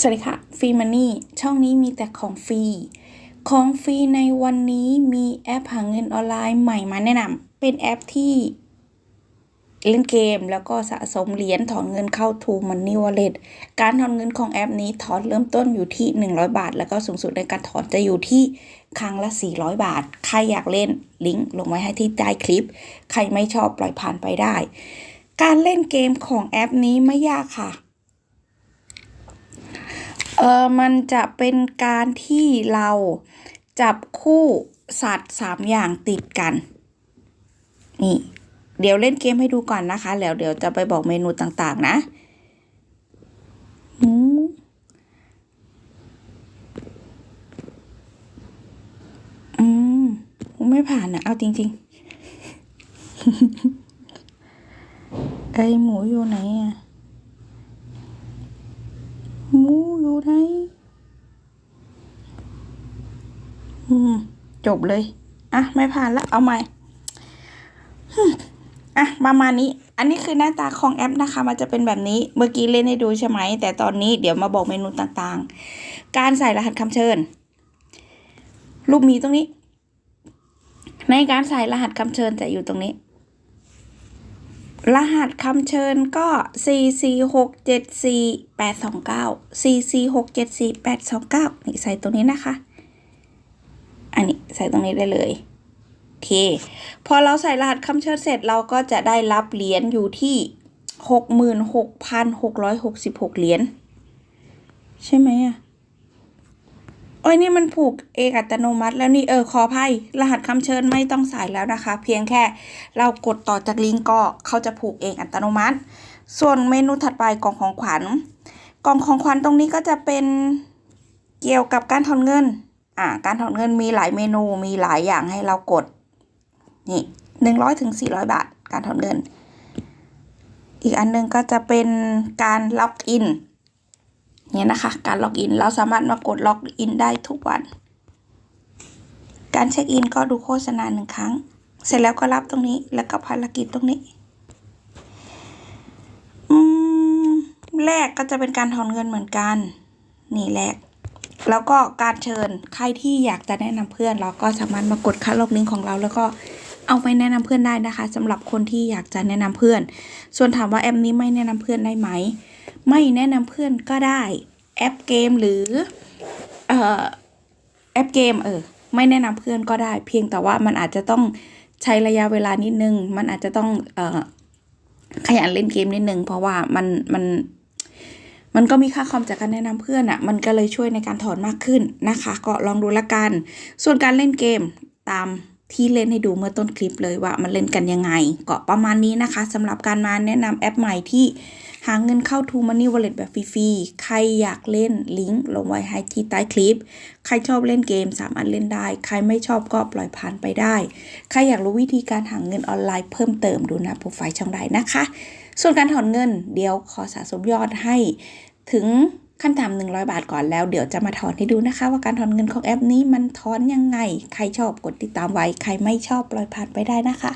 สวัสดีค่ะฟรีมันนี่ช่องนี้มีแต่ของฟรี ของฟรีในวันนี้มีแอปหาเงินออนไลน์ใหม่มาแนะนำเป็นแอปที่ เล่นเกมแล้วก็สะสมเหรียญถอนเงินเข้า True Money Wallet การถอนเงินของแอปนี้ถอนเริ่มต้นอยู่ที่ 100 บาท แล้วก็สูงสุดในการถอนจะอยู่ที่ครั้งละ 400 บาท ใครอยากเล่นลิงก์ลงไว้ให้ที่ใต้คลิป ใครไม่ชอบปล่อยผ่านไปได้ การเล่นเกมของแอปนี้ไม่ยากค่ะ เออมันจะเป็นการที่เราจับคู่สัตว์สามอย่างติดกัน นี่ เดี๋ยวเล่นเกมให้ดูก่อนนะคะ แล้วเดี๋ยวจะไปบอกเมนูต่างๆ นะหมูอืมไม่ผ่านนะเอาจริง ๆ ไอหมูอยู่ไหนอะ หมูอยู่ ไหนอืม จบเลย อะ ไม่ผ่านละ เอาใหม่อะ ประมาณนี้ อันนี้คือหน้าตาของแอปนะคะ มันจะเป็นแบบนี้ เมื่อกี้เล่นให้ดูใช่ไหม แต่ตอนนี้เดี๋ยวมาบอกเมนูต่างๆ การใส่รหัสคำเชิญ รูปมีตรงนี้ ในการใส่รหัสคำเชิญจะอยู่ตรงนี้ รหัสคำเชิญก็ 4 4 6 7 4 8 2 9 4 4 6 7 4 8 2 9นี่ใส่ตรงนี้นะคะ อันนี้ใส่ตรงนี้ได้เลยโอเค พอเราใส่รหัสคำเชิญเสร็จเราก็จะได้รับเหรียญอยู่ที่ 66,666 เหรียญใช่ไหมอะ โอ้ยนี่มันผูกเองอัตโนมัติแล้วนี่เออขออภัยรหัสคำเชิญไม่ต้องใส่แล้วนะคะ เพียงแค่เรากดต่อจากลิงก์ก็เขาจะผูกเองอัตโนมัติ ส่วนเมนูถัดไปกล่องของขวัญ กล่องของขวัญตรงนี้ก็จะเป็นเกี่ยวกับการถอนเงินอ่าการถอนเงินมีหลายเมนูมีหลายอย่างให้เรากดนี่หนึ่งร้อยถึงสี่ร้อยบาท การถอนเงิน อีกอันหนึงก็จะเป็นการล็อกอิน เนี่ยนะคะ การล็อกอินเราสามารถมากดล็อกอินได้ทุกวัน การเช็คอินก็ดูโฆษณาหนึ่งครั้ง เสร็จแล้วก็รับตรงนี้แล้วก็ภารกิจตรงนี้แรกก็จะเป็นการถอนเงินเหมือนกัน นี่แรก แล้วก็การเชิญใครที่อยากจะแนะนำเพื่อน เราก็สามารถมากดคัดลอกลิงก์ของเรา แล้วก็เอาไปแนะนำเพื่อนได้นะคะสำหรับคนที่อยากจะแนะนำเพื่อน ส่วนถามว่าแอปนี้ไม่แนะนำเพื่อนได้ไหม ไม่แนะนำเพื่อนก็ได้ แอปเกมหรือเอ่อแอปเกมเออไม่แนะนำเพื่อนก็ได้ เพียงแต่ว่ามันอาจจะต้องใช้ระยะเวลานิดนึง มันอาจจะต้องเอ่อขยันเล่นเกมนิดนึง เพราะว่ามันมันมันก็มีค่าคอมจากการแนะนำเพื่อนอะ่ะ มันก็เลยช่วยในการถอนมากขึ้นนะคะ ก็ลองดูละกัน ส่วนการเล่นเกมตาม ที่เล่นให้ดูเมื่อต้นคลิปเลยว่ามันเล่นกันยังไง ก็ประมาณนี้นะคะสำหรับการมาแนะนำแอปใหม่ที่หาเงินเข้า True Money Wallet แบบฟรีๆ ใครอยากเล่นลิงก์ลงไว้ให้ที่ใต้คลิป ใครชอบเล่นเกมสามารถเล่นได้ ใครไม่ชอบก็ปล่อยผ่านไปได้ ใครอยากรู้วิธีการหาเงินออนไลน์เพิ่มเติมดูนะโปรไฟล์ช่องใดนะคะ ส่วนการถอนเงินเดี๋ยวขอสะสมยอดให้ถึง ขั้นต่ำ100บาทก่อนแล้วเดี๋ยวจะมาถอนให้ดูนะคะ ว่าการถอนเงินของแอปนี้มันถอนยังไง ใครชอบกดติดตามไว้ ใครไม่ชอบปล่อยผ่านไปได้นะคะ